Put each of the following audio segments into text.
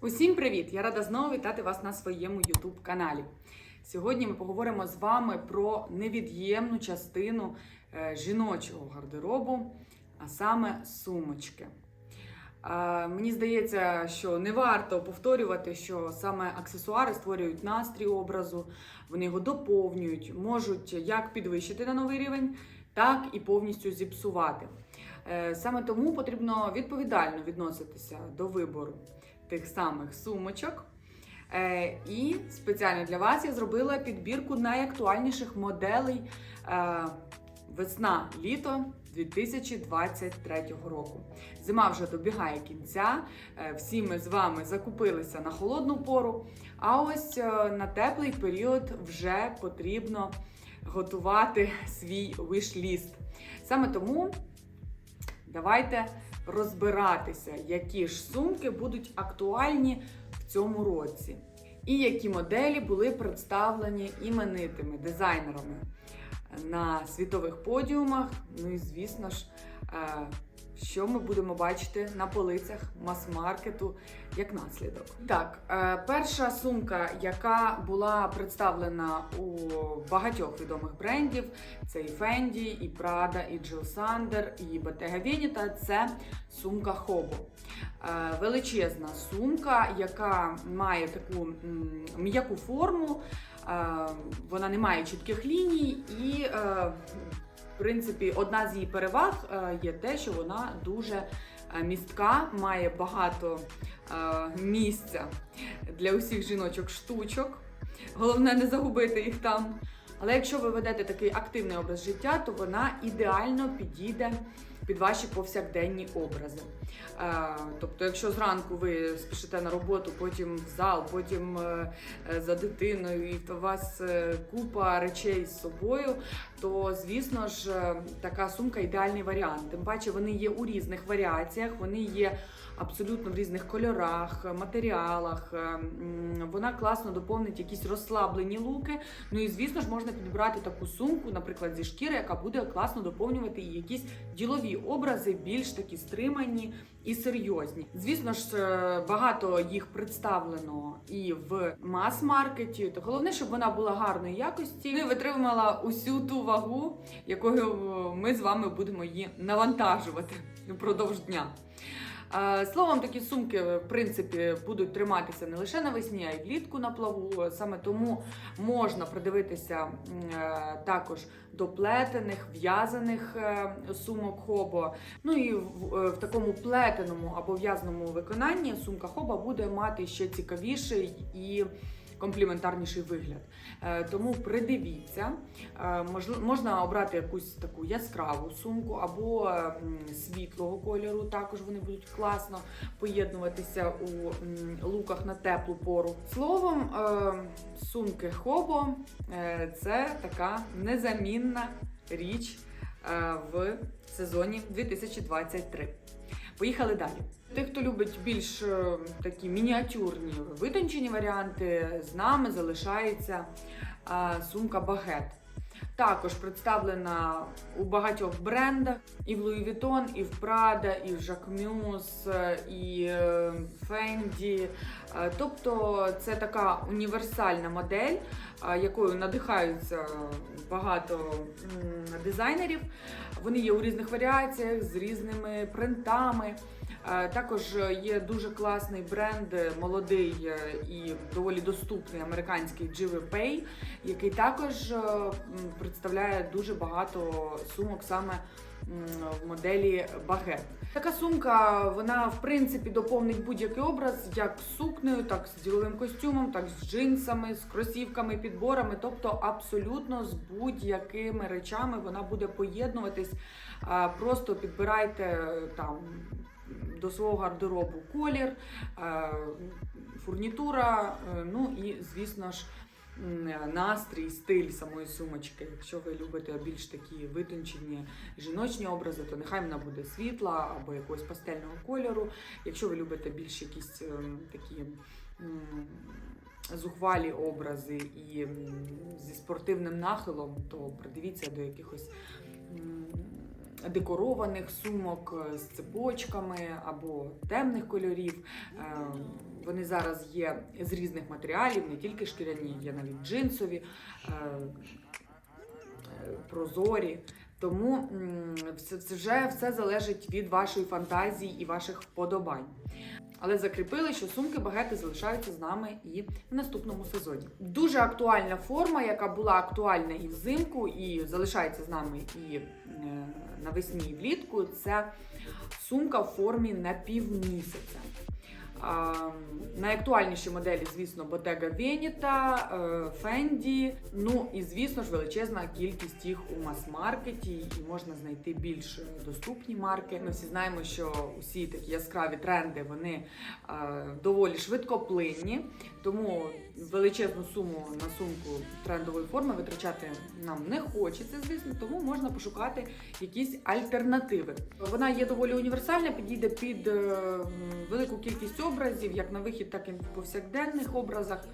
Усім привіт! Я рада знову вітати вас на своєму youtube каналі. Сьогодні ми поговоримо з вами про невід'ємну частину е, жіночого гардеробу, а саме сумочки. Мені здається, що не варто повторювати, що саме аксесуари створюють настрій образу, вони його доповнюють, можуть як підвищити на новий рівень, так і повністю зіпсувати. Е, Саме тому потрібно відповідально відноситися до вибору тих самих сумочок. Е, І спеціально для вас я зробила підбірку найактуальніших моделей е, весна-літо 2023 року. Зима вже добігає кінця. е, Всі ми з вами закупилися на холодну пору. А ось на теплий період вже потрібно готувати свій виш-ліст. Саме тому давайте розбиратися, які ж сумки будуть актуальні в цьому році, і які моделі були представлені іменитими дизайнерами на світових подіумах. Ну і звісно ж, е, що ми будемо бачити на полицях мас-маркету як наслідок. Так, е, перша сумка, яка була представлена у багатьох відомих брендів, це і Fendi, і Prada, і Jill Sander, і Bottega Veneta, це сумка Hobo. Е, Величезна сумка, яка має таку м'яку форму, е, вона не має чітких ліній і. Принципі, одна з її переваг е, є те, що вона дуже е, містка, має багато е, місця для усіх жіночок штучок. Головне не загубити їх там. Але якщо ви ведете такий активний образ життя, то вона ідеально підійде під ваші повсякденні образи. Тобто, якщо зранку ви спішите на роботу, потім в зал, потім за дитиною, і у вас купа речей з собою, то звісно ж е, така сумка ідеальний варіант. Тим паче вони є у різних варіаціях, вони є абсолютно в різних кольорах, матеріалах. Е, Вона класно доповнить якісь розслаблені луки. Ну і звісно ж можна підібрати таку сумку, наприклад, зі шкіри, яка буде класно доповнювати і якісь ділові образи, більш такі стримані і серйозні. Звісно ж, е, багато їх представлено і в мас-маркеті. То головне, щоб вона була гарної якості ну і витримала усю ту вагу, якою е, ми з вами будемо її навантажувати впродовж дня. Е, Словом, такі сумки, в принципі, будуть триматися не лише навесні, а й влітку на плаву. Саме тому можна придивитися е, також до плетених, в'язаних е, сумок хобо. Ну і в, такому плетеному або в'язаному виконанні сумка хоба буде мати ще цікавіший і компліментарніший вигляд. Е, Тому придивіться, Е, можна обрати якусь таку яскраву сумку або світлого кольору. Також вони будуть класно поєднуватися у луках на теплу пору. Словом, е, сумки Хобо це така незамінна річ в сезоні 2023. Поїхали далі. Тих, хто любить більш е, такі мініатюрні витончені варіанти, з нами залишається сумка Багет. Також представлена у багатьох брендах: і в Louis Vuitton, і в Prada, і в Jacquemus, і е, Fendi. Е, Тобто це така універсальна модель, е, якою надихаються багато дизайнерів. Вони є у різних варіаціях з різними принтами. Е, Також є дуже класний бренд, е, молодий е, і доволі доступний американський GVPay, який також е, представляє дуже багато сумок саме в моделі багет. Така сумка, вона в принципі доповнить будь-який образ, як з сукнею, так з діловим костюмом, так з джинсами, з кросівками, підборами, тобто абсолютно з будь-якими речами вона буде поєднуватись. Просто підбирайте е, там до свого гардеробу колір, е, фурнітура, е, ну і звісно ж. Настрій, стиль самої сумочки. Якщо ви любите більш такі витончені жіночні образи, то нехай вона буде світла або якогось пастельного кольору. Якщо ви любите більш якісь ем, такі зухвалі образи і зі спортивним нахилом, то придивіться до якихось декорованих сумок е, з цепочками або темних кольорів. Е, Вони зараз є з різних матеріалів, не тільки шкіряні, є навіть джинсові, е, прозорі. Тому це вже все залежить від вашої фантазії і ваших вподобань. Але закріпили, що сумки багети залишаються з нами і в наступному сезоні. Дуже актуальна форма, яка була актуальна і взимку, і залишається з нами і е, навесні, і влітку. Це сумка в формі напівмісяця. А, найактуальніші моделі, звісно, Bottega Veneta, е, Fendi, ну і звісно ж величезна кількість їх у мас-маркеті, і можна знайти більш доступні марки. Ми всі знаємо, що усі такі яскраві тренди вони е, доволі швидкоплинні, тому величезну суму на сумку трендової форми витрачати нам не хочеться, звісно, тому можна пошукати якісь альтернативи. Вона є доволі універсальна, підійде під е, велику кількість образів, як на вихід, так і в повсякденних образах.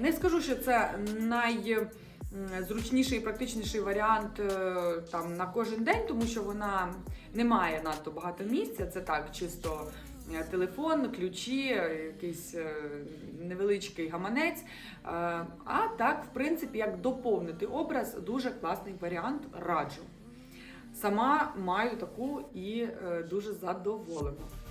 Не скажу, що це найзручніший і практичніший варіант е, там на кожен день, тому що вона не має надто багато місця. Це так, чисто е, телефон, ключі, якийсь е, невеличкий гаманець. А так, в принципі, як доповнити образ, дуже класний варіант раджу. Сама маю таку і дуже задоволена.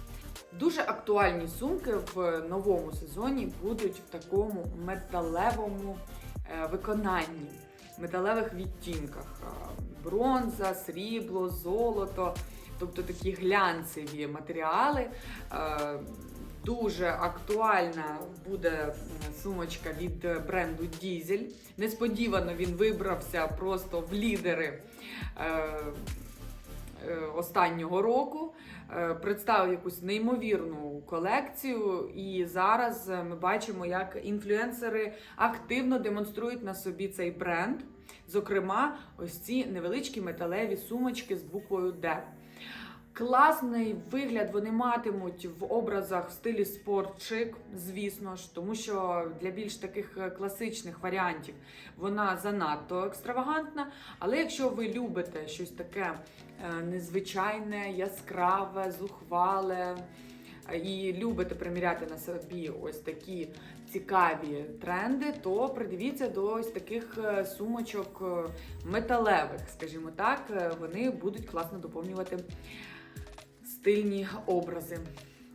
Дуже актуальні сумки в новому сезоні будуть в такому металевому е, виконанні, металевих відтінках: Е, бронза, срібло, золото, тобто такі глянцеві матеріали. Е, Дуже актуальна буде сумочка від бренду Дізель. Несподівано він вибрався просто в лідери останнього року. Е, Представив якусь неймовірну колекцію, і зараз е, ми бачимо, як інфлюенсери активно демонструють на собі цей бренд. Зокрема, ось ці невеличкі металеві сумочки з буквою Д. Класний вигляд вони матимуть в образах в стилі спортчик, звісно ж, тому що для більш таких е, класичних варіантів вона занадто екстравагантна. Але якщо ви любите щось таке незвичайне, яскраве, зухвале е, і любите приміряти на собі ось такі цікаві тренди, то придивіться до ось таких е, сумочок е, металевих, скажімо так, Е, вони будуть класно доповнювати стильні образи.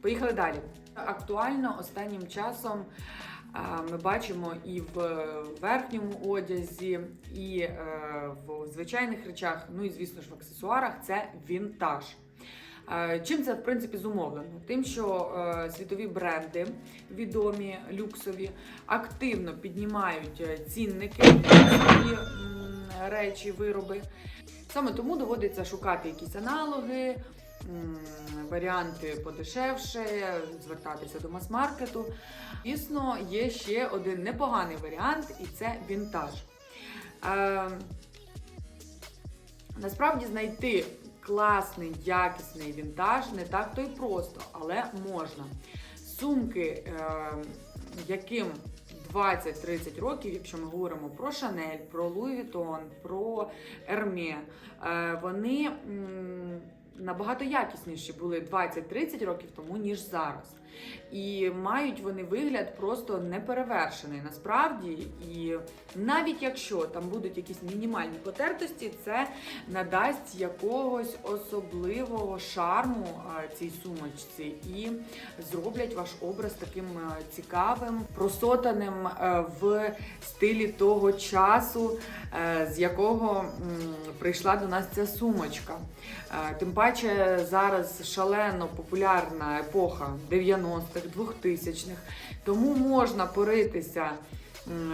Поїхали далі. Актуально останнім часом ми бачимо і в верхньому одязі, і е, в звичайних речах, ну і звісно ж в аксесуарах це вінтаж. Чим це в принципі зумовлено? Тим, що е, світові бренди відомі, люксові, активно піднімають е, цінники свої речі, вироби. Саме тому доводиться шукати якісь аналоги, варіанти подешевше, звертатися до мас-маркету. Дійсно, є ще один непоганий варіант, і це вінтаж. Е, насправді знайти класний, якісний вінтаж не так то й просто, але можна. Сумки, е, яким 20-30 років, якщо ми говоримо про Шанель, про Луї Vuitton, про Ерме, вони набагато якісніші були 20-30 років тому, ніж зараз. І мають вони вигляд просто неперевершений насправді. І навіть якщо там будуть якісь мінімальні потертості, це надасть якогось особливого шарму цій сумочці і зроблять ваш образ таким е, цікавим, просотаним е, в стилі того часу, е, з якого прийшла до нас ця сумочка. Тим паче зараз шалено популярна епоха 90-х, 2000-х, тому можна поритися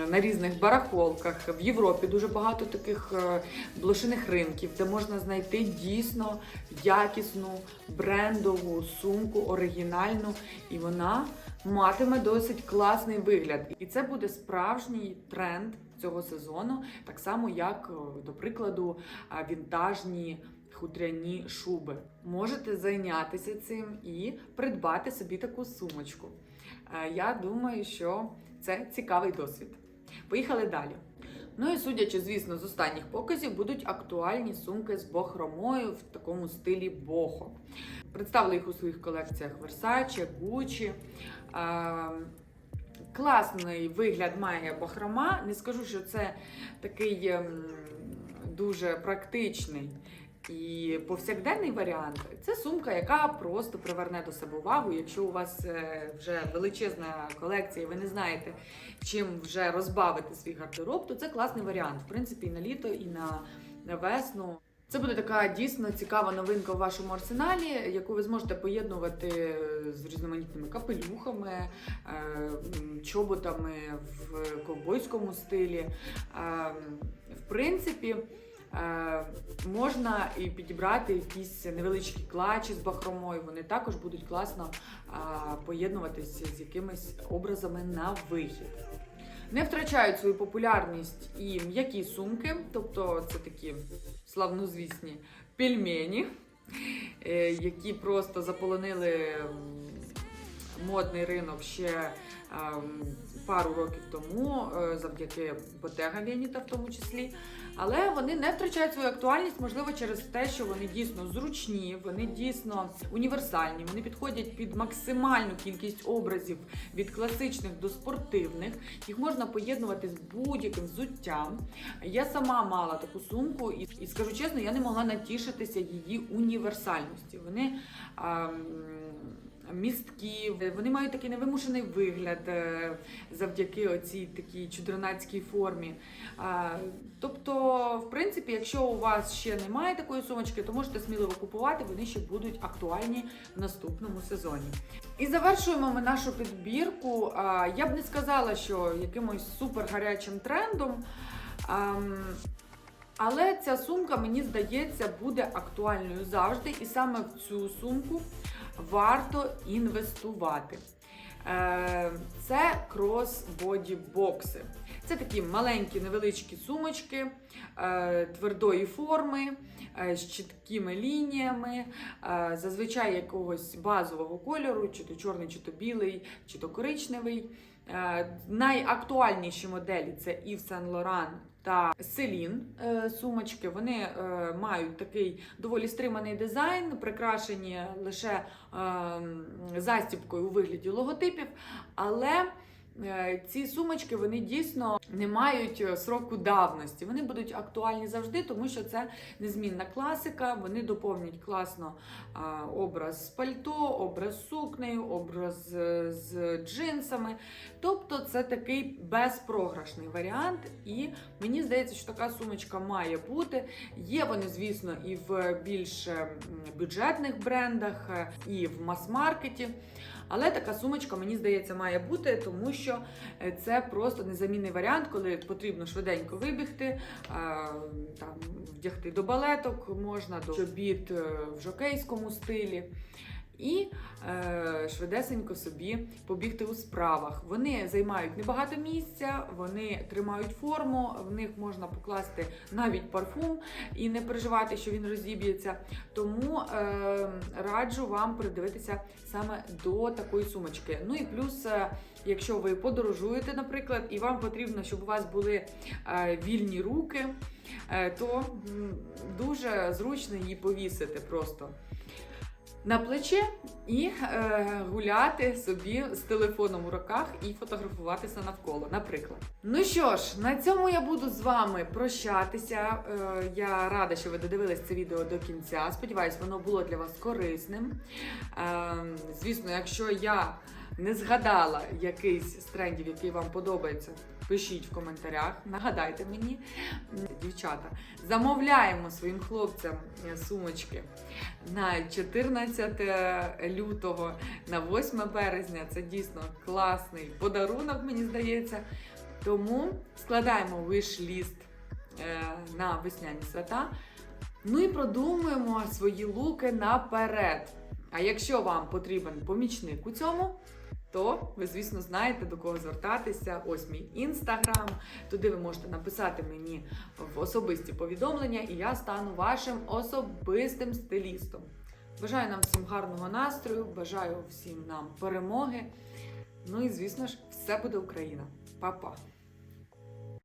на різних барахолках. В Європі дуже багато таких е, блошиних ринків, де можна знайти дійсно якісну брендову сумку, оригінальну, і вона матиме досить класний вигляд. І це буде справжній тренд цього сезону, так само як, е, до прикладу, вінтажні хутряні шуби. Можете зайнятися цим і придбати собі таку сумочку. Е, Я думаю, що це цікавий досвід. Поїхали далі. Ну і судячи, звісно, з останніх показів будуть актуальні сумки з бохромою в такому стилі бохо. Представили їх у своїх колекціях Versace, Gucci. Е, Класний вигляд має бахрома. Не скажу, що це такий ем, дуже практичний і повсякденний варіант. Це сумка, яка просто приверне до себе увагу. Якщо у вас е, вже величезна колекція, і ви не знаєте, чим вже розбавити свій гардероб, то це класний варіант. В принципі, і на літо, і на, на весну. Це буде така дійсно цікава новинка в вашому арсеналі, яку ви зможете поєднувати з різноманітними капелюхами, е, чоботами в ковбойському стилі. Е, В принципі, можна і підібрати якісь невеличкі клачі з бахромою. Вони також будуть класно е, поєднуватися з якимись образами на вихід. Не втрачають свою популярність і м'які сумки, тобто це такі славнозвісні пельмені, е, які просто заполонили модний ринок ще пару років тому, е, завдяки Bottega Veneta в тому числі. Але вони не втрачають свою актуальність, можливо, через те, що вони дійсно зручні, вони дійсно універсальні, вони підходять під максимальну кількість образів від класичних до спортивних. Їх можна поєднувати з будь-яким взуттям. Я сама мала таку сумку, і, скажу чесно, я не могла натішитися її універсальності. Вони ем, місткі, вони мають такий невимушений вигляд е, завдяки оцій такій чудернацькій формі. Тобто, в принципі, якщо у вас ще немає такої сумочки, то можете сміливо купувати, вони ще будуть актуальні в наступному сезоні. І завершуємо ми нашу підбірку. Я б не сказала, що якимось супер гарячим трендом. Але ця сумка, мені здається, буде актуальною завжди, і саме в цю сумку варто інвестувати. Е, Це крос-боді бокси. Це такі маленькі невеличкі сумочки е, твердої форми, е, з чіткими лініями, зазвичай якогось базового кольору, чи то чорний, чи то білий, чи то коричневий. Найактуальніші моделі це Yves Saint Laurent та Celine е, сумочки. Вони е, мають такий доволі стриманий дизайн, прикрашені лише е, застібкою у вигляді логотипів. Але ці сумочки вони дійсно не мають е, сроку давності. Вони будуть актуальні завжди, тому що це незмінна класика. Вони доповнюють класно е, образ з пальто, образ з сукнею, образ е, з джинсами. Тобто це такий безпрограшний варіант, і мені здається, що така сумочка має бути. Є вони, звісно, і в більш е, бюджетних брендах, е, і в мас-маркеті. Але така сумочка, мені здається, має бути, тому що е, це просто незамінний варіант, коли потрібно швиденько вибігти, е, там, вдягти до балеток можна, до чобіт е, в жокейському стилі. І е, швидесенько собі побігти у справах. Вони займають небагато місця, вони тримають форму, в них можна покласти навіть парфум і не переживати, що він розіб'ється. Тому е, раджу вам придивитися саме до такої сумочки. Ну і плюс, е, якщо ви подорожуєте, наприклад, і вам потрібно, щоб у вас були е, вільні руки, е, то дуже зручно її повісити просто на плече і е, гуляти собі з телефоном у руках і фотографуватися навколо, наприклад. Ну що ж, на цьому я буду з вами прощатися. Е, я рада, що ви додивились це відео до кінця. Сподіваюсь, воно було для вас корисним. Е, звісно, якщо я не згадала якийсь з трендів, який вам подобається, пишіть в коментарях, нагадайте мені, дівчата, замовляємо своїм хлопцям е, сумочки на 14 лютого, на 8 березня. Це дійсно класний подарунок, мені здається. Тому складаємо виш-ліст е, на весняні свята. Ну і продумуємо свої луки наперед. А якщо вам потрібен помічник у цьому, то ви, звісно, знаєте, до кого звертатися. Ось мій інстаграм. Туди ви можете написати мені в особисті повідомлення, і я стану вашим особистим стилістом. Бажаю нам всім гарного настрою, бажаю всім нам перемоги. Ну і звісно ж, все буде Україна. Па-па!